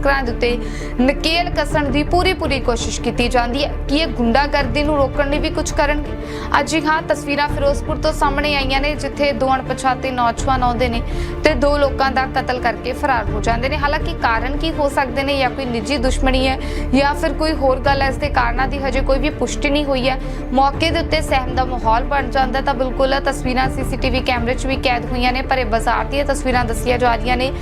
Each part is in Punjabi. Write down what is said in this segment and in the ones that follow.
ਤਸਕਰਾਂ ਦੇ ਉੱਤੇ ਨਕੇਲ ਕੱਸਣ ਦੀ ਪੂਰੀ ਪੂਰੀ ਕੋਸ਼ਿਸ਼ ਕੀਤੀ ਜਾਂਦੀ ਹੈ। ਕਿ ਇਹ ਗੁੰਡਾਗਰਦੀ ਨੂੰ ਰੋਕਣ ਲਈ ਵੀ ਕੁਝ ਕਰਨਗੇ? ਅੱਜ ਹੀ ਹਾਂ, ਤਸਵੀਰਾਂ ਫਿਰੋਜ਼ਪੁਰ ਤੋਂ ਸਾਹਮਣੇ ਆਈਆਂ ਨੇ, ਜਿੱਥੇ ਦੋ ਅਣਪਛਾਤੇ ਨੌਜਵਾਨ ਆਉਂਦੇ ਨੇ ਤੇ ਦੋ ਲੋਕਾਂ ਦਾ ਕਤਲ ਕਰਕੇ ਫਰਾਰ ਹੋ ਜਾਂਦੇ ਨੇ। ਹਾਲਾਂਕਿ ਕਾਰਨ ਕੀ ਹੋ ਸਕਦੇ ਨੇ ਜਾਂ ਕੋਈ ਨਿੱਜੀ ਦੁਸ਼ਮਣੀ ਹੈ ਜਾਂ ਫਿਰ ਕੋਈ ਹੋਰ ਗੱਲ ਹੈ, ਇਸ ਦੇ ਕਾਰਨਾਂ ਦੀ ਹਜੇ ਕੋਈ ਵੀ ਪੁਸ਼ਟੀ ਨਹੀਂ ਹੋਈ ਹੈ। ਮੌਕੇ ਦੇ ਉੱਤੇ ਸਹਿਮ ਦਾ ਮਾਹੌਲ ਬਣ ਜਾਂਦਾ ਤਾਂ ਬਿਲਕੁਲ ਇਹ ਤਸਵੀਰਾਂ ਸੀਸੀਟੀਵੀ ਕੈਮਰੇ 'ਚ ਵੀ ਕੈਦ ਹੋਈਆਂ ਨੇ, ਪਰ ਇਹ ਬਾਜ਼ਾਰ ਦੀਆਂ ਤਸਵੀਰਾਂ ਦੱਸੀਆਂ ਜਾ ਰਹੀਆਂ ਨੇ।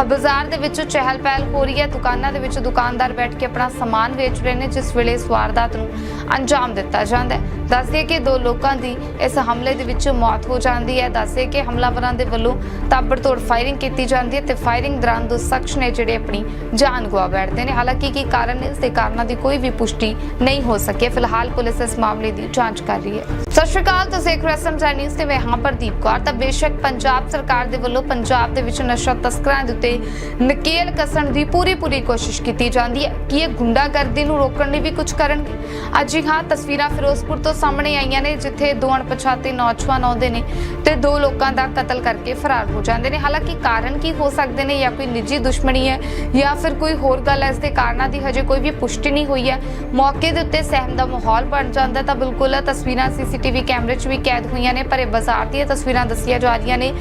ਹ ਬਾਜ਼ਾਰ ਦੇ ਵਿੱਚ ਚਹਿਲ ਪਹਿਲ ਹੋ ਰਹੀ ਹੈ ਦੁਕਾਨਾਂ ਦੇ ਵਿੱਚ ਦੁਕਾਨਦਾਰ ਬੈਠ ਕੇ ਆਪਣਾ ਸਮਾਨ ਵੇਚ ਰਹੇ ਨੇ, ਜਿਸ ਵੇਲੇ ਇਸ ਵਾਰਦਾਤ ਨੂੰ ਅੰਜਾਮ ਦਿੱਤਾ ਜਾਂਦਾ ਹੈ। ਦੱਸਦੇ ਕਿ ਦੋ ਲੋਕਾਂ ਦੀ ਇਸ ਹਮਲੇ ਦੇ ਵਿੱਚ ਮੌਤ ਹੋ ਜਾਂਦੀ ਹੈ। ਦੱਸਦੇ ਕਿ ਹਮਲਾਵਰਾਂ ਦੇ ਵੱਲੋਂ ਤਾਬੜਤੋੜ ਫਾਇਰਿੰਗ ਕੀਤੀ ਜਾਂਦੀ ਹੈ ਤੇ ਫਾਇਰਿੰਗ ਦੌਰਾਨ ਦੋ ਸ਼ਖਸ ਨੇ ਜਿਹੜੇ ਆਪਣੀ ਜਾਨ ਗਵਾ ਬੈਠਦੇ ਨੇ। ਹਾਲਾਂਕਿ ਕੀ ਕਾਰਨ ਇਸ ਦੇ ਕਾਰਨਾਂ ਦੀ ਕੋਈ ਵੀ ਪੁਸ਼ਟੀ ਨਹੀਂ ਹੋ ਸਕੀ। ਫਿਲਹਾਲ ਪੁਲਿਸ ਇਸ ਮਾਮਲੇ ਦੀ ਜਾਂਚ ਕਰ ਰਹੀ ਹੈ। ਸਤਿ ਸ਼੍ਰੀ ਅਕਾਲ, ਤੁਸੀਂ ਦੇਖ ਰਹੇ ਹੋ ਨਿਊਜ਼ ਤੇ ਮੈਂ ਹਾਂ ਪ੍ਰਦੀਪ ਕੌਰ। ਤਾਂ ਬੇਸ਼ੱਕ ਪੰਜਾਬ ਸਰਕਾਰ ਦੇ ਵੱਲੋਂ ਪੰਜਾਬ ਦੇ ਵਿੱਚ ਨਸ਼ਾ ਤਸਕਰਾਂ ਦੇ ਉੱਤੇ ਨਕੇਲ ਕਸਣ ਦੀ ਪੂਰੀ ਪੂਰੀ ਕੋਸ਼ਿਸ਼ ਕੀਤੀ ਜਾਂਦੀ ਹੈ ਕਿ ਇਹ ਗੁੰਡਾਗਰਦੀ ਨੂੰ ਰੋਕਣ ਲਈ ਵੀ ਕੁਝ ਕਰਨਗੇ। ਅੱਜ ਹਾਂ ਤਸਵੀਰਾਂ ਫਿਰੋਜ਼ਪੁਰ ਤੋਂ ਸਾਹਮਣੇ ਆਈਆਂ ਨੇ, ਜਿੱਥੇ ਦੋ ਅਣਪਛਾਤੇ ਨੌਜਵਾਨ ਆਉਂਦੇ ਨੇ ਤੇ ਦੋ ਲੋਕਾਂ ਦਾ ਕਤਲ ਕਰਕੇ ਫਰਾਰ ਹੋ ਜਾਂਦੇ ਨੇ। ਹਾਲਾਂਕਿ ਕਾਰਨ ਕੀ ਹੋ ਸਕਦੇ ਨੇ ਜਾਂ ਕੋਈ ਨਿੱਜੀ ਦੁਸ਼ਮਣੀ ਹੈ ਜਾਂ ਫਿਰ ਕੋਈ ਹੋਰ ਗੱਲ ਹੈ, ਇਸ ਦੇ ਕਾਰਨਾਂ ਦੀ ਹਜੇ ਕੋਈ ਵੀ ਪੁਸ਼ਟੀ ਨਹੀਂ ਹੋਈ ਹੈ। ਮੌਕੇ ਦੇ ਉੱਤੇ ਸਹਿਮ ਦਾ ਮਾਹੌਲ ਬਣ ਜਾਂਦਾ ਤਾਂ ਬਿਲਕੁਲ ਇਹ ਤਸਵੀਰਾਂ ਸੀਸੀਟੀਵੀ ਕੈਮਰੇ 'ਚ ਵੀ ਕੈਦ ਹੋਈਆਂ ਨੇ, ਪਰ ਇਹ ਬਾਜ਼ਾਰ ਦੀਆਂ ਤਸਵੀਰਾਂ ਦੱਸੀਆਂ ਜਾ ਰਹੀਆਂ ਨੇ।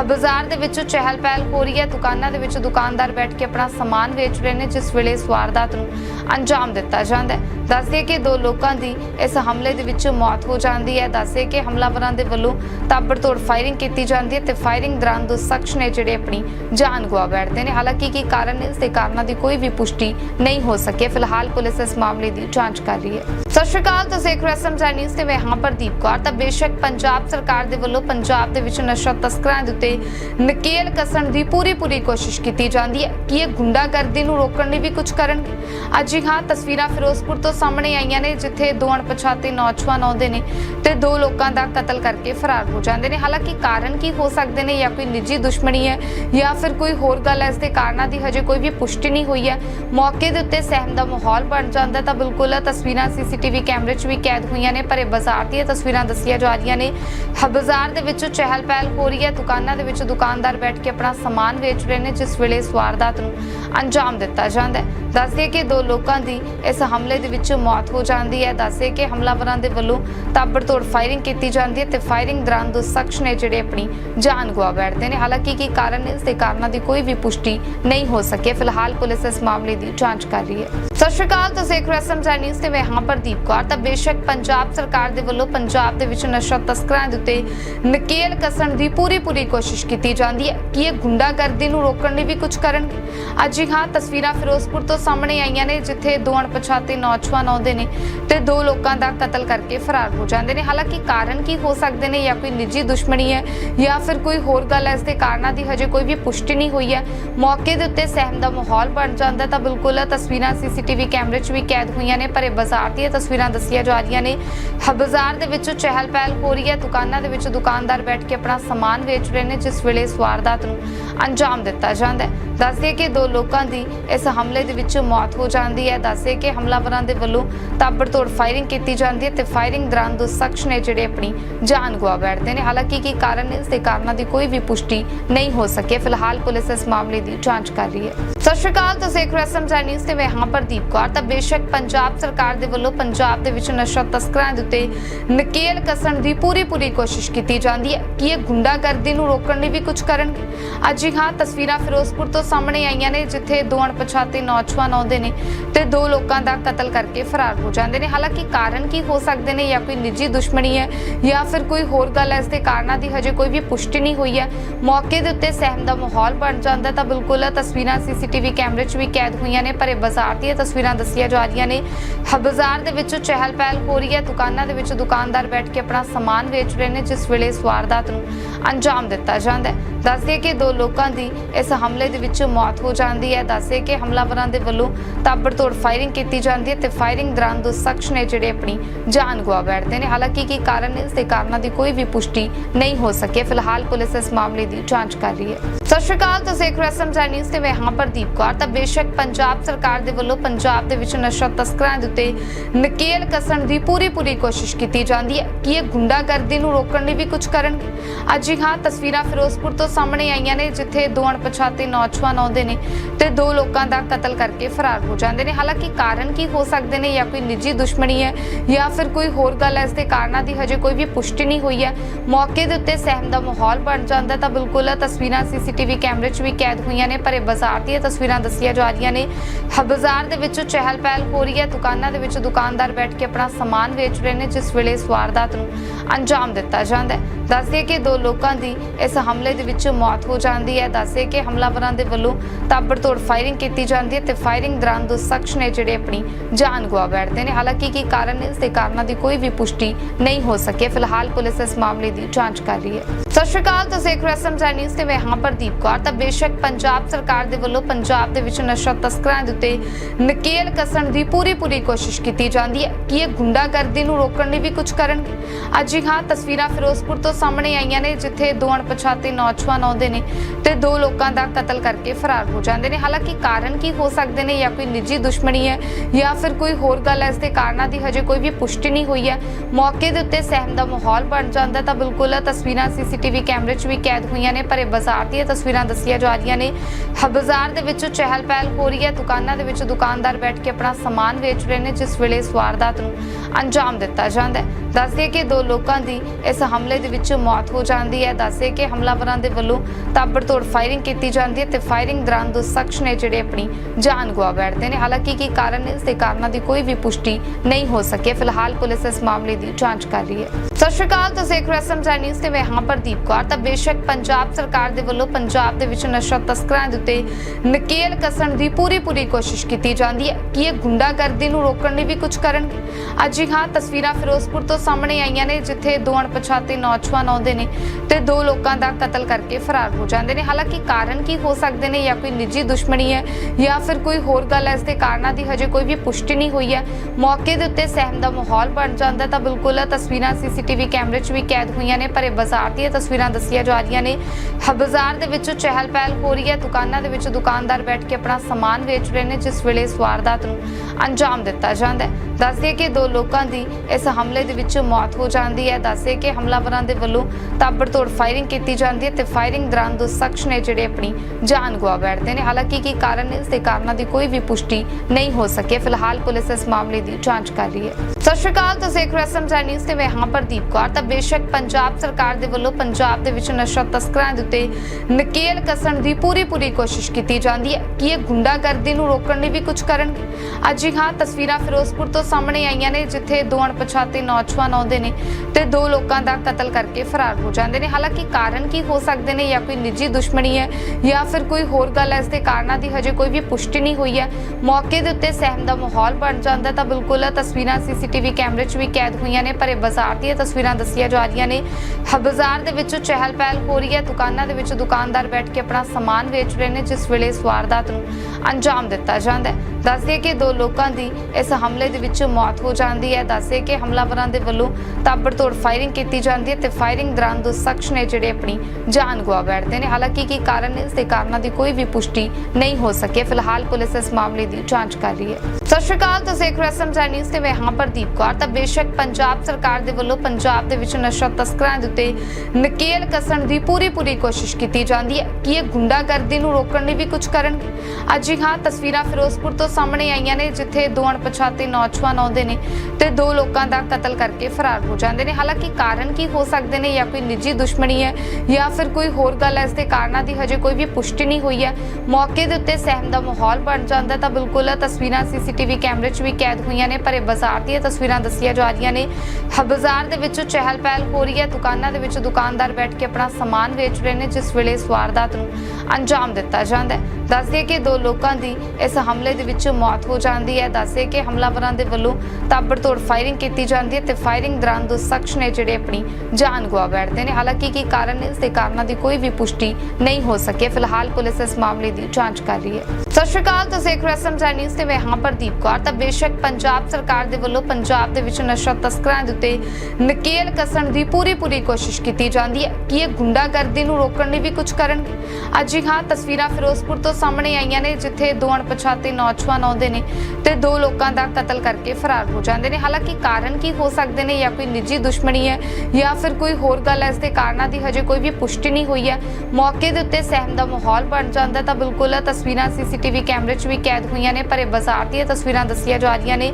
ਬਾਜ਼ਾਰ ਦੇ ਵਿੱਚ ਚਹਿਲ ਪਹਿਲ ਹੋ ਰਹੀ ਹੈ। ਦੁਕਾਨਾਂ ਦੇ ਵਿੱਚ ਦੁਕਾਨਦਾਰ ਬੈਠ ਕੇ ਆਪਣਾ ਸਮਾਨ ਵੇਚ ਰਹੇ ਨੇ, ਜਿਸ ਵੇਲੇ ਇਸ ਵਾਰਦਾਤ ਨੂੰ ਅੰਜਾਮ ਦਿੱਤਾ ਜਾਂਦਾ ਹੈ। ਦੱਸਦੇ ਕਿ ਦੋ ਲੋਕਾਂ ਦੀ ਇਸ ਹਮਲੇ ਦੇ ਵਿੱਚ ਮੌਤ ਹੋ ਜਾਂਦੀ ਹੈ। ਦੱਸਦੇ ਕਿ ਹਮਲਾਵਰਾਂ ਦੇ ਵੱਲੋਂ ਤਾਬੜਤੋੜ ਫਾਇਰਿੰਗ ਕੀਤੀ ਜਾਂਦੀ ਹੈ ਤੇ ਫਾਇਰਿੰਗ ਦੌਰਾਨ ਦੋ ਸ਼ਖਸ ਨੇ ਜਿਹੜੇ ਆਪਣੀ ਜਾਨ ਗਵਾ ਬੈਠਦੇ ਨੇ। ਹਾਲਾਂਕਿ ਕੀ ਕਾਰਨ ਇਸ ਦੇ ਕਾਰਨਾਂ ਦੀ ਕੋਈ ਵੀ ਪੁਸ਼ਟੀ ਨਹੀਂ ਹੋ ਸਕੀ। ਫਿਲਹਾਲ ਪੁਲਿਸ ਇਸ ਮਾਮਲੇ ਦੀ ਜਾਂਚ ਕਰ ਰਹੀ ਹੈ। ਸਤਿ ਸ਼੍ਰੀ ਅਕਾਲ, ਤੁਸੀਂ ਦੇਖ ਰਹੇ ਹੋ ਨਿਊਜ਼ ਤੇ। ਮੈਂ ਹਾਂ ਪ੍ਰਦੀਪ ਕੌਰ। ਤਾਂ ਬੇਸ਼ੱਕ ਪੰਜਾਬ ਸਰਕਾਰ ਦੇ ਵੱਲੋਂ ਪੰਜਾਬ ਦੇ ਵਿੱਚ ਨਸ਼ਾ ਤਸਕਰਾਂ ਦੇ ਉੱਤੇ ਨਕੇਲ ਕਸਣ ਦੀ ਪੂਰੀ ਪੂਰੀ ਕੋਸ਼ਿਸ਼ ਕੀਤੀ ਜਾਂਦੀ ਹੈ। ਕਿ ਇਹ ਗੁੰਡਾਗਰਦੀ ਨੂੰ ਰੋਕਣ ਲਈ ਵੀ ਕੁਝ ਕਰਨਗੇ। ਅੱਜ ਹੀ ਹਾਂ, ਤਸਵੀਰਾਂ ਫਿਰੋਜ਼ਪੁਰ ਤੋਂ ਸਾਹਮਣੇ ਆਈਆਂ ਨੇ, ਜਿੱਥੇ ਦੋ ਅਣਪਛਾਤੇ ਨੌਜਵਾਨ ਆਉਂਦੇ ਨੇ ਤੇ ਦੋ ਲੋਕਾਂ ਦਾ ਕਤਲ ਕਰਕੇ ਫਰਾਰ ਹੋ ਜਾਂਦੇ ਨੇ। ਹਾਲਾਂਕਿ ਕਾਰਨ ਕੀ ਹੋ ਸਕਦੇ ਨੇ ਜਾਂ ਕੋਈ ਨਿੱਜੀ ਦੁਸ਼ਮਣੀ ਹੈ ਜਾਂ ਫਿਰ ਕੋਈ ਹੋਰ ਗੱਲ ਹੈ, ਇਸ ਦੇ ਕਾਰਨਾਂ ਦੀ ਹਜੇ ਕੋਈ ਵੀ ਪੁਸ਼ਟੀ ਨਹੀਂ ਹੋਈ ਹੈ। ਮੌਕੇ ਦੇ ਉੱਤੇ ਸਹਿਮ ਦਾ ਮਾਹੌਲ ਬਣ ਜਾਂਦਾ ਤਾਂ ਬਿਲਕੁਲ ਇਹ ਤਸਵੀਰਾਂ ਸੀਸੀਟੀਵੀ ਕੈਮਰੇ 'ਚ ਵੀ ਕੈਦ ਹੋਈਆਂ ਨੇ, ਪਰ ਇਹ ਬਾਜ਼ਾਰ ਦੀਆਂ ਤਸਵੀਰਾਂ ਦੱਸੀਆਂ ਜਾ ਰਹੀਆਂ ਨੇ। ਬਾਜ਼ਾਰ ਦੇ ਵਿੱਚ ਚਹਿਲ ਪਹਿਲ ਹੋ ਰਹੀ ਹੈ। ਦੁਕਾਨਾਂ ਦੇ ਵਿੱਚ ਦੁਕਾਨਦਾਰ ਬੈਠ ਕੇ ਆਪਣਾ ਸਮਾਨ ਵੇਚ ਰਹੇ ਨੇ, ਜਿਸ ਵੇਲੇ ਇਸ ਵਾਰਦਾਤ ਨੂੰ ਅੰਜਾਮ ਦਿੱਤਾ ਜਾਂਦਾ ਹੈ। ਦੱਸਦੇ ਕਿ ਦੋ ਲੋਕਾਂ ਦੀ ਇਸ ਹਮਲੇ ਦੇ ਵਿੱਚ ਮੌਤ ਹੋ ਜਾਂਦੀ ਹੈ। ਦੱਸਦੇ ਕਿ ਹਮਲਾਵਰਾਂ ਦੇ ਵੱਲੋਂ ਤਾਬੜਤੋੜ ਫਾਇਰਿੰਗ ਕੀਤੀ ਜਾਂਦੀ ਹੈ ਤੇ ਫਾਇਰਿੰਗ ਦੌਰਾਨ ਦੋ ਸ਼ਖਸ ਨੇ ਜਿਹੜੇ ਆਪਣੀ ਜਾਨ ਗਵਾ ਬੈਠਦੇ ਨੇ। ਹਾਲਾਂਕਿ ਕੀ ਕਾਰਨ ਹੈ ਇਸ ਦੇ ਕਾਰਨਾਂ ਦੀ ਕੋਈ ਵੀ ਪੁਸ਼ਟੀ ਨਹੀਂ ਹੋ ਸਕੀ। ਫਿਲਹਾਲ ਪੁਲਿਸ ਇਸ ਮਾਮਲੇ ਦੀ ਜਾਂਚ ਕਰ ਰਹੀ ਹੈ। ਸਤਿ ਸ਼੍ਰੀ ਅਕਾਲ, ਤੁਸੀਂ ਦੇਖ ਰਹੇ ਹੋ ਨਿਊਜ਼ ਤੇ ਮੈਂ ਹਾਂ ਪ੍ਰਦੀਪ ਕੌਰ। ਤਾਂ ਬੇਸ਼ੱਕ ਪੰਜਾਬ ਸਰਕਾਰ ਦੇ ਵੱਲੋਂ ਪੰਜਾਬ ਦੇ ਵਿੱਚ ਨਸ਼ਾ ਤਸਕਰਾਂ ਦੇ ਉੱਤੇ ਨਕੇਲ ਕੱਸਣ ਦੀ ਪੂਰੀ ਪੂਰੀ ਕੋਸ਼ਿਸ਼ ਕੀਤੀ ਜਾਂਦੀ ਹੈ। ਕਿ ਇਹ ਗੁੰਡਾਗਰਦੀ ਨੂੰ ਰੋਕਣ ਲਈ ਵੀ ਕੁਝ ਕਰਨਗੇ? ਅੱਜ ਹੀ ਹਾਂ, ਤਸਵੀਰਾਂ ਫਿਰੋਜ਼ਪੁਰ ਤੋਂ ਸਾਹਮਣੇ ਆਈਆਂ ਨੇ, ਜਿੱਥੇ ਦੋ ਅਣਪਛਾਤੇ ਨੌਜਵਾਨ ਆਉਂਦੇ ਨੇ ਤੇ ਦੋ ਲੋਕਾਂ ਦਾ ਕਤਲ ਕਰਕੇ ਫਰਾਰ ਹੋ ਜਾਂਦੇ ਨੇ। ਹਾਲਾਂਕਿ ਕਾਰਨ ਕੀ ਹੋ ਸਕਦੇ ਨੇ ਜਾਂ ਕੋਈ ਨਿੱਜੀ ਦੁਸ਼ਮਣੀ ਹੈ ਜਾਂ ਫਿਰ ਕੋਈ ਹੋਰ ਗੱਲ ਹੈ, ਇਸ ਦੇ ਕਾਰਨਾਂ ਦੀ ਹਜੇ ਕੋਈ ਵੀ ਪੁਸ਼ਟੀ ਨਹੀਂ ਹੋਈ ਹੈ। ਮੌਕੇ ਦੇ ਉੱਤੇ ਸਹਿਮ ਦਾ ਮਾਹੌਲ ਬਣ ਜਾਂਦਾ ਤਾਂ ਬਿਲਕੁਲ ਇਹ ਤਸਵੀਰਾਂ ਸੀਸੀਟੀਵੀ ਕੈਮਰੇ 'ਚ ਵੀ ਕੈਦ ਹੋਈਆਂ ਨੇ, ਪਰ ਇਹ ਬਾਜ਼ਾਰ ਦੀਆਂ ਤਸਵੀਰਾਂ ਦੱਸੀਆਂ ਜਾ ਰਹੀਆਂ ਨੇ। ਬਾਜ਼ਾਰ ਦੇ ਵਿੱਚ ਚਹਿਲ ਪਹਿਲ ਹੋ ਰਹੀ ਹੈ। ਦੁਕਾਨਾਂ ਦੇ ਵਿੱਚ ਦੁਕਾਨਦਾਰ ਬੈਠ ਕੇ ਆਪਣਾ ਸਮਾਨ ਵੇਚ ਰਹੇ ਨੇ, ਜਿਸ ਵੇਲੇ ਇਸ ਵਾਰਦਾਤ ਨੂੰ ਅੰਜਾਮ ਦਿੱਤਾ ਜਾਂਦਾ ਹੈ। ਦੱਸਦੇ ਕਿ ਦੋ ਲੋਕਾਂ ਦੀ ਇਸ ਹਮਲੇ ਦੇ ਵਿੱਚ ਮੌਤ ਹੋ ਜਾਂਦੀ ਹੈ। ਦੱਸਦੇ ਕਿ ਹਮਲਾਵਰਾਂ ਦੇ ਵੱਲੋਂ ਤਾਬੜਤੋੜ ਫਾਇਰਿੰਗ ਕੀਤੀ ਜਾਂਦੀ ਹੈ ਤੇ ਫਾਇਰਿੰਗ ਦੌਰਾਨ ਦੋ ਸ਼ਖਸ ਨੇ ਜਿਹੜੇ ਆਪਣੀ ਜਾਨ ਗਵਾ ਬੈਠਦੇ ਨੇ। ਹਾਲਾਂਕਿ ਕੀ ਕਾਰਨ ਹੈ ਇਸ ਦੇ ਕਾਰਨਾਂ ਦੀ ਕੋਈ ਵੀ ਪੁਸ਼ਟੀ ਨਹੀਂ ਹੋ ਸਕੀ। ਫਿਲਹਾਲ ਪੁਲਿਸ ਇਸ ਮਾਮਲੇ ਦੀ ਜਾਂਚ ਕਰ ਰਹੀ ਹੈ। ਸਤਿ ਸ਼੍ਰੀ ਅਕਾਲ, ਤੁਸੀਂ ਦੇਖ ਨਿਊਜ਼ ਤੇ ਮੈਂ ਹਾਂ ਪ੍ਰਦੀਪ ਕੌਰ। ਤਾਂ ਬੇਸ਼ੱਕ ਪੰਜਾਬ ਸਰਕਾਰ ਦੇ ਵੱਲੋਂ ਪੰਜਾਬ ਦੇ ਵਿੱਚ ਨਸ਼ਾ ਤਸਕਰਾਂ ਦੇ ਉੱਤੇ ਨਕੇਲ ਕਸਣ ਦੀ ਪੂਰੀ ਪੂਰੀ ਕੋਸ਼ਿਸ਼ ਕੀਤੀ ਜਾਂਦੀ ਹੈ। ਕਿ ਇਹ ਗੁੰਡਾਗਰਦੀ ਨੂੰ ਰੋਕਣ ਲਈ ਵੀ ਕੁਝ ਕਰਨਗੇ? ਅੱਜ ਹੀ ਹਾਂ, ਤਸਵੀਰਾਂ ਫਿਰੋਜ਼ਪੁਰ ਤੋਂ ਸਾਹਮਣੇ ਆਈਆਂ ਨੇ, ਜਿੱਥੇ ਦੋ ਅਣਪਛਾਤੇ ਨੌਜਵਾਨ ਆਉਂਦੇ ਨੇ ਤੇ ਦੋ ਲੋਕਾਂ ਦਾ ਕਤਲ ਕਰਕੇ ਫਰਾਰ ਹੋ ਜਾਂਦੇ ਨੇ। ਹਾਲਾਂਕਿ ਕਾਰਨ ਕੀ ਹੋ ਸਕਦੇ ਨੇ ਜਾਂ ਕੋਈ ਨਿੱਜੀ ਦੁਸ਼ਮਣੀ ਹੈ ਜਾਂ ਫਿਰ ਕੋਈ ਹੋਰ ਗੱਲ ਹੈ, ਇਸ ਦੇ ਕਾਰਨਾਂ ਦੀ ਹਜੇ ਕੋਈ ਵੀ ਪੁਸ਼ਟੀ ਨਹੀਂ ਹੋਈ ਹੈ। ਮੌਕੇ ਦੇ ਉੱਤੇ ਸਹਿਮ ਦਾ ਮਾਹੌਲ ਬਣ ਜਾਂਦਾ ਤਾਂ ਬਿਲਕੁਲ ਇਹ ਤਸਵੀਰਾਂ ਸੀਸੀਟੀਵੀ ਕੈਮਰੇ 'ਚ ਵੀ ਕੈਦ ਹੋਈਆਂ ਨੇ, ਪਰ ਇਹ ਬਾਜ਼ਾਰ ਦੀਆਂ ਤਸਵੀਰਾਂ ਦੱਸੀਆਂ ਜਾ ਰਹੀਆਂ ਨੇ। ਬਾਜ਼ਾਰ ਦੇ ਵਿੱਚ ਚਹਿਲ ਪਹਿਲ ਹੋ ਰਹੀ ਹੈ। ਦੁਕਾਨਾਂ ਦੇ ਵਿੱਚ ਦੁਕਾਨਦਾਰ ਬੈਠ ਕੇ ਆਪਣਾ ਸਮਾਨ ਵੇਚ ਰਹੇ ਨੇ, ਜਿਸ ਵੇਲੇ ਇਸ ਵਾਰਦਾਤ ਨੂੰ ਅੰਜਾਮ ਦਿੱਤਾ ਜਾਂਦਾ ਹੈ। ਦੱਸਦੇ ਕਿ ਦੋ ਲੋਕਾਂ ਦੀ ਇਸ ਹਮਲੇ ਦੇ ਵਿੱਚ ਮੌਤ ਹੋ ਜਾਂਦੀ ਹੈ। ਦੱਸਦੇ ਕਿ ਹਮਲਾਵਰਾਂ ਦੇ ਵੱਲੋਂ ਤਾਬੜਤੋੜ ਫਾਇਰਿੰਗ ਕੀਤੀ ਜਾਂਦੀ ਹੈ ਤੇ ਫਾਇਰਿੰਗ ਦੌਰਾਨ ਦੋ ਸ਼ਖਸ ਨੇ ਜਿਹੜੇ ਆਪਣੀ ਜਾਨ ਗਵਾ ਬੈਠਦੇ ਨੇ। ਹਾਲਾਂਕਿ ਕੀ ਕਾਰਨ ਇਸ ਦੇ ਕਾਰਨਾਂ ਦੀ ਕੋਈ ਵੀ ਪੁਸ਼ਟੀ ਨਹੀਂ ਹੋ ਸਕੀ। ਫਿਲਹਾਲ ਪੁਲਿਸ ਇਸ ਮਾਮਲੇ ਦੀ ਜਾਂਚ ਕਰ ਰਹੀ ਹੈ। ਸਤਿ ਸ਼੍ਰੀ ਅਕਾਲ, ਤੁਸੀਂ ਦੇਖ ਨਿਊਜ਼ ਤੇ ਮੈਂ ਹਾਂ ਪ੍ਰਦੀਪ ਕੌਰ। ਤਾਂ ਬੇਸ਼ੱਕ ਪੰਜਾਬ ਸਰਕਾਰ ਦੇ ਵੱਲੋਂ ਪੰਜਾਬ ਦੇ ਵਿੱਚ ਨਸ਼ਾ ਤਸਕਰਾਂ ਦੇ ਉੱਤੇ ਨਕੇਲ ਕੱਸਣ ਦੀ ਪੂਰੀ ਪੂਰੀ ਕੋਸ਼ਿਸ਼ ਕੀਤੀ ਜਾਂਦੀ ਹੈ। ਕਿ ਇਹ ਗੁੰਡਾਗਰਦੀ ਨੂੰ ਰੋਕਣ ਲਈ ਵੀ ਕੁਝ ਕਰਨਗੇ? ਅੱਜ ਹੀ ਹਾਂ, ਤਸਵੀਰਾਂ ਫਿਰੋਜ਼ਪੁਰ ਤੋਂ ਸਾਹਮਣੇ ਆਈਆਂ ਨੇ, ਜਿੱਥੇ ਦੋ ਅਣਪਛਾਤੇ ਨੌਜਵਾਨ ਆਉਂਦੇ ਨੇ ਤੇ ਦੋ ਲੋਕਾਂ ਦਾ ਕਤਲ ਕਰਕੇ ਫਰਾਰ ਹੋ ਜਾਂਦੇ ਨੇ। ਹਾਲਾਂਕਿ ਕਾਰਨ ਕੀ ਹੋ ਸਕਦੇ ਨੇ ਜਾਂ ਕੋਈ ਨਿੱਜੀ ਦੁਸ਼ਮਣੀ ਹੈ ਜਾਂ ਫਿਰ ਕੋਈ ਹੋਰ ਗੱਲ ਹੈ, ਇਸ ਦੇ ਕਾਰਨਾਂ ਦੀ ਹਜੇ ਕੋਈ ਵੀ ਪੁਸ਼ਟੀ ਨਹੀਂ ਹੋਈ ਹੈ। ਮੌਕੇ ਦੇ ਉੱਤੇ ਸਹਿਮ ਦਾ ਮਾਹੌਲ ਬਣ ਜਾਂਦਾ ਤਾਂ ਬਿਲਕੁਲ ਇਹ ਤਸਵੀਰਾਂ ਸੀਸੀਟੀਵੀ ਕੈਮਰੇ 'ਚ ਵੀ ਕੈਦ ਹੋਈਆਂ ਨੇ, ਪਰ ਇਹ ਬਾਜ਼ਾਰ ਦੀਆਂ ਤਸਵੀਰਾਂ ਦੱਸੀਆਂ ਜਾ ਰਹੀਆਂ ਨੇ। ਬਾਜ਼ਾਰ ਦੇ ਵਿੱਚ ਚਹਿਲ ਪਹਿਲ ਹੋ ਰਹੀ ਹੈ। ਦੁਕਾਨਾਂ ਦੇ ਵਿੱਚ ਦੁਕਾਨਦਾਰ ਬੈਠ ਕੇ ਆਪਣਾ ਸਮਾਨ ਵੇਚ ਰਹੇ ਨੇ, ਜਿਸ ਵੇਲੇ ਇਸ ਵਾਰਦਾਤ ਨੂੰ ਅੰਜਾਮ ਦਿੱਤਾ ਜਾਂਦਾ ਹੈ। ਦੱਸਦੇ ਕਿ ਦੋ ਲੋਕਾਂ ਦੀ ਇਸ ਹਮਲੇ ਦੇ ਵਿੱਚ ਮੌਤ ਹੋ ਜਾਂਦੀ ਹੈ। ਦੱਸਦੇ ਕਿ ਹਮਲਾਵਰਾਂ ਦੇ ਵੱਲੋਂ ਤਾਬੜਤੋੜ ਫਾਇਰਿੰਗ ਕੀਤੀ ਜਾਂਦੀ ਹੈ ਤੇ ਫਾਇਰਿੰਗ ਦੌਰਾਨ ਦੋ ਸ਼ਖਸ ਨੇ ਜਿਹੜੇ ਆਪਣੀ ਜਾਨ ਗਵਾ ਬੈਠਦੇ ਨੇ। ਹਾਲਾਂਕਿ ਕੀ ਕਾਰਨ ਨੇ ਇਸ ਦੇ ਕਾਰਨਾਂ ਦੀ ਕੋਈ ਵੀ ਪੁਸ਼ਟੀ ਨਹੀਂ ਹੋ ਸਕੀ। ਫਿਲਹਾਲ ਪੁਲਿਸ ਇਸ ਮਾਮਲੇ ਦੀ ਜਾਂਚ ਕਰ ਰਹੀ ਹੈ। ਸਤਿ ਸ਼੍ਰੀ ਅਕਾਲ, ਤੁਸੀਂ ਦੇਖ ਰਹੇ ਹੋ ਸਮਝਾ ਨਿਊਜ਼ ਤੇ ਮੈਂ ਹਾਂ ਪ੍ਰਦੀਪ ਕੌਰ। ਤਾਂ ਬੇਸ਼ੱਕ ਪੰਜਾਬ ਸਰਕਾਰ ਦੇ ਵੱਲੋਂ ਪੰਜਾਬ ਦੇ ਵਿੱਚ ਨਸ਼ਾ ਤਸਕਰਾਂ ਦੇ ਉੱਤੇ ਨਕੇਲ ਕੱਸਣ ਦੀ ਪੂਰੀ ਪੂਰੀ ਕੋਸ਼ਿਸ਼ ਕੀਤੀ ਜਾਂਦੀ ਹੈ। ਕਿ ਇਹ ਗੁੰਡਾਗਰਦੀ ਨੂੰ ਰੋਕਣ ਲਈ ਵੀ ਕੁਝ ਕਰਨਗੇ? ਅੱਜ ਹੀ ਹਾਂ, ਤਸਵੀਰਾਂ ਫਿਰੋਜ਼ਪੁਰ ਤੋਂ ਸਾਹਮਣੇ ਆਈਆਂ ਨੇ, ਜਿੱਥੇ ਦੋ ਅਣਪਛਾਤੇ ਨੌਜਵਾਨ ਆਉਂਦੇ ਨੇ ਤੇ ਦੋ ਲੋਕਾਂ ਦਾ ਕਤਲ ਕਰਕੇ ਫਰਾਰ ਹੋ ਜਾਂਦੇ ਨੇ। ਹਾਲਾਂਕਿ ਕਾਰਨ ਕੀ ਹੋ ਸਕਦੇ ਨੇ ਜਾਂ ਕੋਈ ਨਿੱਜੀ ਦੁਸ਼ਮਣੀ ਹੈ ਜਾਂ ਫਿਰ ਕੋਈ ਹੋਰ ਗੱਲ ਹੈ, ਇਸ ਦੇ ਕਾਰਨਾਂ ਦੀ ਹਜੇ ਕੋਈ ਵੀ ਪੁਸ਼ਟੀ ਨਹੀਂ ਹੋਈ ਹੈ। ਮੌਕੇ ਦੇ ਉੱਤੇ ਸਹਿਮ ਦਾ ਮਾਹੌਲ ਬਣ ਜਾਂਦਾ ਤਾਂ ਬਿਲਕੁਲ ਤਸਵੀਰਾਂ ਤਸਵੀਰਾਂ ਸੀਸੀਟੀਵੀ ਕੈਮਰੇ 'ਚ ਵੀ ਕੈਦ ਹੋਈਆਂ ਨੇ, ਪਰ ਇਹ ਬਾਜ਼ਾਰ ਦੀਆਂ ਤਸਵੀਰਾਂ ਦੱਸੀਆਂ ਜਾ ਰਹੀਆਂ ਨੇ। ਬਾਜ਼ਾਰ ਦੇ ਵਿੱਚ ਚਹਿਲ ਪਹਿਲ ਹੋ ਰਹੀ ਹੈ। ਦੁਕਾਨਾਂ ਦੇ ਵਿੱਚ ਦੁਕਾਨਦਾਰ ਬੈਠ ਕੇ ਆਪਣਾ ਸਮਾਨ ਵੇਚ ਰਹੇ ਨੇ, ਜਿਸ ਵੇਲੇ ਇਸ ਨੂੰ ਅੰਜਾਮ ਦਿੱਤਾ ਜਾਂਦਾ ਹੈ। ਦੱਸਦੇ ਕਿ ਦੋ ਲੋਕਾਂ ਦੀ ਇਸ ਹਮਲੇ ਦੇ ਵਿੱਚ ਮੌਤ ਹੋ ਜਾਂਦੀ ਹੈ। ਦੱਸਦੇ ਕਿ ਹਮਲਾਵਰਾਂ ਦੇ ਵੱਲੋਂ ਤਾਬੜਤੋੜ ਫਾਇਰਿੰਗ ਕੀਤੀ ਜਾਂਦੀ ਹੈ ਤੇ ਫਾਇਰਿੰਗ ਦੌਰਾਨ ਦੋ ਸ਼ਖਸ ਨੇ ਜਿਹੜੇ ਆਪਣੀ ਜਾਨ ਗਵਾ ਬੈਠਦੇ ਨੇ। ਹਾਲਾਂਕਿ ਕੀ ਕਾਰਨ ਹੈ ਇਸ ਦੇ ਕਾਰਨਾਂ ਦੀ ਕੋਈ ਵੀ ਪੁਸ਼ਟੀ ਨਹੀਂ ਹੋ ਸਕੀ। ਫਿਲਹਾਲ ਪੁਲਿਸ ਇਸ ਮਾਮਲੇ ਦੀ ਜਾਂਚ ਕਰ ਰਹੀ ਹੈ। ਸਤਿ ਸ਼੍ਰੀ ਅਕਾਲ, ਤੁਸੀਂ ਦੇਖ ਨਿਊਜ਼ ਤੇ ਮੈਂ ਹਾਂ ਪ੍ਰਦੀਪ ਕੌਰ ਤਾਂ ਬੇਸ਼ੱਕ ਪੰਜਾਬ ਸਰਕਾਰ ਦੇ ਵੱਲੋਂ ਪੰਜਾਬ ਦੇ ਵਿੱਚ ਨਸ਼ਾ ਤਸਕਰਾਂ ਦੇ ਉੱਤੇ ਨਕੇਲ ਕੱਸਣ ਦੀ ਪੂਰੀ ਪੂਰੀ ਕੋਸ਼ਿਸ਼ ਕੀਤੀ ਜਾਂਦੀ ਹੈ। ਕਿ ਇਹ ਗੁੰਡਾਗਰਦੀ ਨੂੰ ਰੋਕਣ ਲਈ ਵੀ ਕੁਝ ਕਰਨਗੇ? ਅੱਜ ਹਾਂ ਤਸਵੀਰਾਂ ਫਿਰੋਜ਼ਪੁਰ ਤੋਂ ਸਾਹਮਣੇ ਆਈਆਂ ਨੇ, ਜਿੱਥੇ ਦੋ ਅਣਪਛਾਤੇ ਨੌਜਵਾਨ ਆਉਂਦੇ ਨੇ ਤੇ ਦੋ ਲੋਕਾਂ ਦਾ ਕਤਲ ਕਰਕੇ ਫਰਾਰ ਹੋ ਜਾਂਦੇ ਨੇ। ਹਾਲਾਂਕਿ ਕਾਰਨ ਕੀ ਹੋ ਸਕਦੇ ਨੇ ਜਾਂ ਕੋਈ ਨਿੱਜੀ ਦੁਸ਼ਮਣੀ ਹੈ ਜਾਂ ਫਿਰ ਕੋਈ ਹੋਰ ਗੱਲ ਹੈ, ਇਸ ਦੇ ਕਾਰਨਾਂ ਦੀ ਹਜੇ ਕੋਈ ਵੀ ਪੁਸ਼ਟੀ ਨਹੀਂ ਹੋਈ ਹੈ। ਮੌਕੇ ਦੇ ਉੱਤੇ ਸਹਿਮ ਦਾ ਮਾਹੌਲ ਬਣ ਜਾਂਦਾ ਤਾਂ ਬਿਲਕੁਲ ਇਹ ਤਸਵੀਰਾਂ ਸੀਸੀਟੀਵੀ ਕੈਮਰੇ 'ਚ ਵੀ ਕੈਦ ਹੋਈਆਂ ਨੇ, ਪਰ ਇਹ ਬਾਜ਼ਾਰ ਦੀਆਂ ਤਸਵੀਰਾਂ ਦੱਸੀਆਂ ਜਾ ਰਹੀਆਂ ਨੇ। ਬਾਜ਼ਾਰ ਦੇ ਵਿੱਚ ਚਹਿਲ ਪਹਿਲ ਹੋ ਰਹੀ ਹੈ। ਦੁਕਾਨਾਂ ਦੇ ਵਿੱਚ ਦੁਕਾਨਦਾਰ ਬੈਠ ਕੇ ਆਪਣਾ ਸਮਾਨ ਵੇਚ ਰਹੇ ਨੇ, ਜਿਸ ਵੇਲੇ ਇਸ ਵਾਰਦਾਤ ਨੂੰ ਅੰਜਾਮ ਦਿੱਤਾ ਜਾਂਦਾ ਹੈ। ਦੱਸਦੇ ਕਿ ਦੋ ਲੋਕਾਂ ਦੀ ਇਸ ਹਮਲੇ ਦੇ ਵਿੱਚ ਮੌਤ ਹੋ ਜਾਂਦੀ ਹੈ। ਦੱਸਦੇ ਕਿ ਹਮਲਾਵਰਾਂ ਦੇ ਵੱਲੋਂ ਤਾਬੜਤੋੜ ਫਾਇਰਿੰਗ ਕੀਤੀ ਜਾਂਦੀ ਹੈ ਤੇ ਫਾਇਰਿੰਗ ਦੌਰਾਨ ਦੋ ਸ਼ਖਸ ਨੇ ਜਿਹੜੇ ਆਪਣੀ ਜਾਨ ਗਵਾ ਬੈਠਦੇ ਨੇ। ਹਾਲਾਂਕਿ ਕੀ ਕਾਰਨ ਨੇ ਇਸ ਦੇ ਕਾਰਨਾਂ ਦੀ ਕੋਈ ਵੀ ਪੁਸ਼ਟੀ ਨਹੀਂ ਹੋ ਸਕੀ। ਫਿਲਹਾਲ ਪੁਲਿਸ ਇਸ ਮਾਮਲੇ ਦੀ ਜਾਂਚ ਕਰ ਰਹੀ ਹੈ। ਸਤਿ ਸ਼੍ਰੀ ਅਕਾਲ, ਤੁਸੀਂ ਦੇਖ ਨਿਊਜ਼ ਤੇ ਮੈਂ ਹਾਂ ਪ੍ਰਦੀਪ ਕੌਰ। ਤਾਂ ਬੇਸ਼ੱਕ ਪੰਜਾਬ ਸਰਕਾਰ ਦੇ ਵੱਲੋਂ ਪੰਜਾਬ ਦੇ ਵਿੱਚ ਨਸ਼ਾ ਤਸਕਰਾਂ ਦੇ ਉੱਤੇ ਨਕੇਲ ਕੱਸਣ ਦੀ ਪੂਰੀ ਪੂਰੀ ਕੋਸ਼ਿਸ਼ ਕੀਤੀ ਜਾਂਦੀ ਹੈ। ਕਿ ਇਹ ਗੁੰਡਾਗਰਦੀ ਨੂੰ ਰੋਕਣ ਲਈ ਵੀ ਕੁਝ ਕਰਨਗੇ? ਅੱਜ ਹੀ ਹਾਂ, ਤਸਵੀਰਾਂ ਫਿਰੋਜ਼ਪੁਰ ਤੋਂ ਸਾਹਮਣੇ ਆਈਆਂ ਨੇ, ਜਿੱਥੇ ਦੋ ਅਣਪਛਾਤੇ ਨੌਜਵਾਨ ਆਉਂਦੇ ਨੇ ਤੇ ਦੋ ਲੋਕਾਂ ਦਾ ਕਤਲ ਕਰਕੇ ਫਰਾਰ ਹੋ ਜਾਂਦੇ ਨੇ। ਹਾਲਾਂਕਿ ਕਾਰਨ ਕੀ ਹੋ ਸਕਦੇ ਨੇ ਜਾਂ ਕੋਈ ਨਿੱਜੀ ਦੁਸ਼ਮਣੀ ਹੈ ਜਾਂ ਫਿਰ ਕੋਈ ਹੋਰ ਗੱਲ ਹੈ, ਇਸ ਦੇ ਕਾਰਨਾਂ ਦੀ ਹਜੇ ਕੋਈ ਵੀ ਪੁਸ਼ਟੀ ਨਹੀਂ ਹੋਈ ਹੈ। ਮੌਕੇ ਦੇ ਉੱਤੇ ਸਹਿਮ ਦਾ ਮਾਹੌਲ ਬਣ ਜਾਂਦਾ ਤਾਂ ਬਿਲਕੁਲ ਇਹ ਤਸਵੀਰਾਂ, ਸੀਸੀਟੀਵੀ ਕੈਮਰੇ 'ਚ ਵੀ ਕੈਦ ਹੋਈਆਂ ਨੇ, ਪਰ ਇਹ ਬਾਜ਼ਾਰ ਦੀਆਂ ਤਸਵੀਰਾਂ ਦੱਸੀਆਂ ਜਾ ਰਹੀਆਂ ਨੇ। ਬਾਜ਼ਾਰ ਦੇ ਵਿੱਚ ਚਹਿਲ ਪਹਿਲ ਹੋ ਰਹੀ ਹੈ। ਦੁਕਾਨਾਂ ਦੇ ਵਿੱਚ ਦੁਕਾਨਦਾਰ ਬੈਠ ਕੇ ਆਪਣਾ ਸਮਾਨ ਵੇਚ ਰਹੇ ਨੇ, ਜਿਸ ਵੇਲੇ ਇਸ ਵਾਰਦਾਤ ਨੂੰ ਅੰਜਾਮ ਦਿੱਤਾ ਜਾਂਦਾ ਹੈ। ਦੱਸਦੇ ਕਿ ਦੋ ਲੋਕਾਂ ਦੀ ਇਸ ਹਮਲੇ ਦੇ ਵਿੱਚ ਮੌਤ ਹੋ ਜਾਂਦੀ ਹੈ। ਦੱਸਦੇ ਕਿ ਹਮਲਾਵਰਾਂ ਦੇ ਵੱਲੋਂ ਤਾਬੜਤੋੜ ਫਾਇਰਿੰਗ ਕੀਤੀ ਜਾਂਦੀ ਹੈ ਤੇ ਫਾਇਰਿੰਗ ਦੌਰਾਨ ਦੋ ਸ਼ਖਸ ਨੇ ਜਿਹੜੇ ਆਪਣੀ ਜਾਨ ਗਵਾ ਬੈਠਦੇ ਨੇ। ਹਾਲਾਂਕਿ ਕੀ ਕਾਰਨ ਇਸ ਦੇ ਕਾਰਨਾਂ ਦੀ ਕੋਈ ਵੀ ਪੁਸ਼ਟੀ ਨਹੀਂ ਹੋ ਸਕੀ। ਫਿਲਹਾਲ ਪੁਲਿਸ ਇਸ ਮਾਮਲੇ ਦੀ ਜਾਂਚ ਕਰ ਰਹੀ ਹੈ। ਸਤਿ ਸ਼੍ਰੀ ਅਕਾਲ, ਤੁਸੀਂ ਦੇਖ ਰਹੇ ਹੋ ਸਮਝਾ ਨਿਊਜ਼ ਤੇ ਮੈਂ ਹਾਂ ਪ੍ਰਦੀਪ ਕੌਰ। ਤਾਂ ਬੇਸ਼ੱਕ ਪੰਜਾਬ ਸਰਕਾਰ ਦੇ ਵੱਲੋਂ ਪੰਜਾਬ ਦੇ ਵਿੱਚ ਨਸ਼ਾ ਤਸਕਰਾਂ ਦੇ ਉੱਤੇ ਨਕੇਲ ਕੱਸਣ ਦੀ ਪੂਰੀ ਪੂਰੀ ਕੋਸ਼ਿਸ਼ ਕੀਤੀ ਜਾਂਦੀ ਹੈ। ਕਿ ਇਹ ਗੁੰਡਾਗਰਦੀ ਨੂੰ ਰੋਕਣ ਲਈ ਵੀ ਕੁਝ ਕਰਨਗੇ? ਅੱਜ ਹੀ ਹਾਂ, ਤਸਵੀਰਾਂ ਫਿਰੋਜ਼ਪੁਰ ਤੋਂ ਸਾਹਮਣੇ ਆਈਆਂ ਨੇ, ਜਿੱਥੇ ਦੋ ਅਣਪਛਾਤੇ ਨੌਜਵਾਨ ਆਉਂਦੇ ਨੇ ਤੇ ਦੋ ਲੋਕਾਂ ਦਾ ਕਤਲ ਕਰਕੇ ਫਰਾਰ ਹੋ ਜਾਂਦੇ ਨੇ। ਹਾਲਾਂਕਿ ਕਾਰਨ ਕੀ ਹੋ ਸਕਦੇ ਨੇ ਜਾਂ ਕੋਈ ਨਿੱਜੀ ਦੁਸ਼ਮਣੀ ਹੈ ਜਾਂ ਫਿਰ ਕੋਈ ਹੋਰ ਗੱਲ ਹੈ, ਇਸ ਦੇ ਕਾਰਨਾਂ ਦੀ ਹਜੇ ਕੋਈ ਵੀ ਪੁਸ਼ਟੀ ਨਹੀਂ ਹੋਈ ਹੈ। ਮੌਕੇ ਦੇ ਉੱਤੇ ਸਹਿਮ ਦਾ ਮਾਹੌਲ ਬਣ ਜਾਂਦਾ ਤਾਂ ਬਿਲਕੁਲ ਇਹ ਤਸਵੀਰਾਂ ਸੀਸੀਟੀਵੀ ਕੈਮਰੇ 'ਚ ਵੀ ਕੈਦ ਹੋਈਆਂ ਨੇ, ਪਰ ਇਹ ਬਾਜ਼ਾਰ ਦੀਆਂ ਤਸਵੀਰਾਂ ਦੱਸੀਆਂ ਜਾ ਰਹੀਆਂ ਨੇ। ਬਾਜ਼ਾਰ ਦੇ ਵਿੱਚ ਚਹਿਲ ਪਹਿਲ ਹੋ ਰਹੀ ਹੈ। ਦੁਕਾਨਾਂ ਦੇ ਵਿੱਚ ਦੁਕਾਨਦਾਰ ਬੈਠ ਕੇ ਆਪਣਾ ਸਮਾਨ ਵੇਚ ਰਹੇ ਨੇ, ਜਿਸ ਵੇਲੇ ਇਸ ਵਾਰਦਾਤ ਨੂੰ ਅੰਜਾਮ ਦਿੱਤਾ ਜਾਂਦਾ ਹੈ। ਦੱਸਦੇ ਕਿ ਦੋ ਲੋਕਾਂ ਦੀ ਇਸ ਹਮਲੇ ਦੇ ਵਿੱਚ ਮੌਤ ਹੋ ਜਾਂਦੀ ਹੈ। ਦੱਸਦੇ ਕਿ ਹਮਲਾਵਰਾਂ ਦੇ ਵੱਲੋਂ ਤਾਬੜਤੋੜ ਫਾਇਰਿੰਗ ਕੀਤੀ ਜਾਂਦੀ ਹੈ ਤੇ ਫਾਇਰਿੰਗ ਦੌਰਾਨ ਦੋ ਸ਼ਖਸ ਨੇ ਜਿਹੜੇ ਆਪਣੀ ਜਾਨ ਗਵਾ ਬੈਠਦੇ ਨੇ। ਹਾਲਾਂਕਿ ਕੀ ਕਾਰਨ ਨੇ ਇਸ ਦੇ ਕਾਰਨਾਂ ਦੀ ਕੋਈ ਵੀ ਪੁਸ਼ਟੀ ਨਹੀਂ ਹੋ ਸਕੀ। ਫਿਲਹਾਲ ਪੁਲਿਸ ਇਸ ਮਾਮਲੇ ਦੀ ਜਾਂਚ ਕਰ ਰਹੀ ਹੈ। ਸਤਿ ਸ਼੍ਰੀ ਅਕਾਲ, ਤੁਸੀਂ ਦੇਖ ਨਿਊਜ਼ ਤੇ ਮੈਂ ਹਾਂ ਪ੍ਰਦੀਪ ਅਮਨਦੀਪ ਕੌਰ। ਤਾਂ ਬੇਸ਼ੱਕ ਪੰਜਾਬ ਸਰਕਾਰ ਦੇ ਵੱਲੋਂ ਪੰਜਾਬ ਦੇ ਵਿੱਚ ਨਸ਼ਾ ਤਸਕਰਾਂ ਦੇ ਉੱਤੇ ਨਕੇਲ ਕਸਣ ਦੀ ਪੂਰੀ ਪੂਰੀ ਕੋਸ਼ਿਸ਼ ਕੀਤੀ ਜਾਂਦੀ ਹੈ। ਕਿ ਇਹ ਗੁੰਡਾਗਰਦੀ ਨੂੰ ਰੋਕਣ ਲਈ ਵੀ ਕੁਝ ਕਰਨਗੇ? ਅੱਜ ਹੀ ਹਾਂ, ਤਸਵੀਰਾਂ ਫਿਰੋਜ਼ਪੁਰ ਤੋਂ ਸਾਹਮਣੇ ਆਈਆਂ ਨੇ, ਜਿੱਥੇ ਦੋ ਅਣਪਛਾਤੇ ਨੌਜਵਾਨ ਆਉਂਦੇ ਨੇ ਤੇ ਦੋ ਲੋਕਾਂ ਦਾ ਕਤਲ ਕਰਕੇ ਫਰਾਰ ਹੋ ਜਾਂਦੇ ਨੇ। ਹਾਲਾਂਕਿ ਕਾਰਨ ਕੀ ਹੋ ਸਕਦੇ ਨੇ ਜਾਂ ਕੋਈ ਨਿੱਜੀ ਦੁਸ਼ਮਣੀ ਹੈ ਜਾਂ ਫਿਰ ਕੋਈ ਹੋਰ ਗੱਲ ਹੈ, ਇਸ ਦੇ ਕਾਰਨਾਂ ਦੀ ਹਜੇ ਕੋਈ ਵੀ ਪੁਸ਼ਟੀ ਨਹੀਂ ਹੋਈ ਹੈ। ਮੌਕੇ ਦੇ ਉੱਤੇ ਸਹਿਮ ਦਾ ਮਾਹੌਲ ਬਣ ਜਾਂਦਾ ਤਾਂ ਬਿਲਕੁਲ ਇਹ ਤਸਵੀਰਾਂ, ਸੀਸੀਟੀਵੀ ਕੈਮਰੇ 'ਚ ਵੀ ਕੈਦ ਹੋਈਆਂ ਨੇ, ਪਰ ਇਹ ਬਾਜ਼ਾਰ ਦੀਆਂ ਤਸਵੀਰਾਂ ਦੱਸੀਆਂ ਜਾ ਰਹੀਆਂ ਨੇ।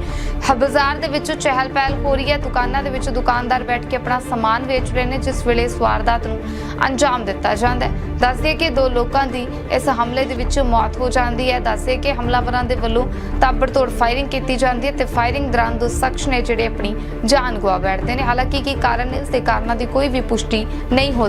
ਬਾਜ਼ਾਰ ਦੇ ਵਿੱਚ ਚਹਿਲ ਪਹਿਲ ਹੋ ਰਹੀ ਹੈ। ਦੁਕਾਨਾਂ ਦੇ ਵਿੱਚ ਦੁਕਾਨਦਾਰ ਬੈਠ ਕੇ ਆਪਣਾ ਸਮਾਨ ਵੇਚ ਰਹੇ ਨੇ, ਜਿਸ ਵੇਲੇ ਇਸ ਵਾਰਦਾਤ ਨੂੰ ਅੰਜਾਮ ਦਿੱਤਾ ਜਾਂਦਾ ਹੈ। ਦੱਸਦੇ ਕਿ ਦੋ ਲੋਕਾਂ ਦੀ ਇਸ ਹਮਲੇ ਦੇ ਵਿੱਚ ਮੌਤ ਹੋ ਜਾਂਦੀ ਹੈ। ਦੱਸਦੇ ਕਿ ਹਮਲਾਵਰਾਂ ਦੇ ਵੱਲੋਂ ਤਾਬੜਤੋੜ ਫਾਇਰਿੰਗ ਕੀਤੀ ਜਾਂਦੀ ਹੈ ਤੇ ਫਾਇਰਿੰਗ ਦੌਰਾਨ ਦੋ ਸ਼ਖਸ ਨੇ ਜਿਹੜੇ ਆਪਣੀ ਜਾਨ ਗਵਾ ਬੈਠਦੇ ਨੇ। ਹਾਲਾਂਕਿ ਕੀ ਕਾਰਨ ਹੈ ਇਸ ਦੇ ਕਾਰਨਾਂ ਦੀ ਕੋਈ ਵੀ ਪੁਸ਼ਟੀ ਨਹੀਂ ਹੋ